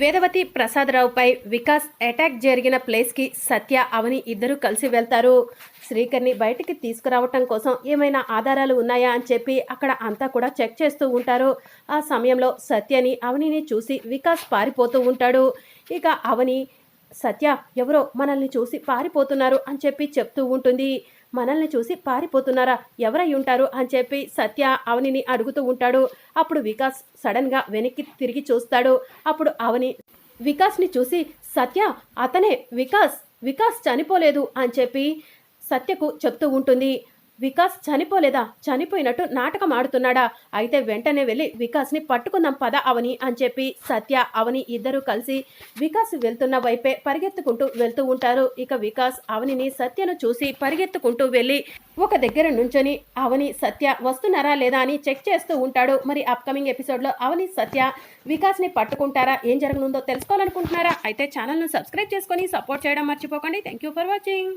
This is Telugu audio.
వేదవతి ప్రసాదరావుపై వికాస్ అటాక్ జరిగిన ప్లేస్కి సత్య అవని ఇద్దరు కలిసి వెళ్తారు. శ్రీకర్ని బయటికి తీసుకురావటం కోసం ఏమైనా ఆధారాలు ఉన్నాయా అని చెప్పి అక్కడ అంతా కూడా చెక్ చేస్తూ ఉంటారు. ఆ సమయంలో సత్యని అవనిని చూసి వికాస్ పారిపోతూ ఉంటాడు. ఇక అవని సత్య ఎవరో మనల్ని చూసి పారిపోతున్నారు అని చెప్పి చెప్తూ ఉంటుంది. మనల్ని చూసి పారిపోతున్నారా? ఎవరై ఉంటారు? అని చెప్పి సత్య అవనిని అడుగుతూ ఉంటాడు. అప్పుడు వికాస్ సడన్గా వెనక్కి తిరిగి చూస్తాడు. అప్పుడు అవని వికాస్ని చూసి సత్య అతనే వికాస్ వికాస్ చనిపోలేదు అని చెప్పి సత్యకు చెప్తూ ఉంటుంది. వికాస్ చనిపోలేదా? చనిపోయినట్టు నాటకం ఆడుతున్నాడా? అయితే వెంటనే వెళ్ళి వికాస్ని పట్టుకుందాం పద అవని అని చెప్పి సత్య అవని ఇద్దరూ కలిసి వికాస్ వెళ్తున్న వైపే పరిగెత్తుకుంటూ వెళ్తూ ఉంటారు. ఇక వికాస్ అవనిని సత్యను చూసి పరిగెత్తుకుంటూ వెళ్ళి ఒక దగ్గర నుంచొని అవని సత్య వస్తున్నారా లేదా అని చెక్ చేస్తూ ఉంటాడు. మరి అప్కమింగ్ ఎపిసోడ్లో అవని సత్య వికాస్ని పట్టుకుంటారా? ఏం జరగనుందో తెలుసుకోవాలనుకుంటున్నారా? అయితే ఛానల్ను సబ్స్క్రైబ్ చేసుకొని సపోర్ట్ చేయడం మర్చిపోకండి. Thank you for watching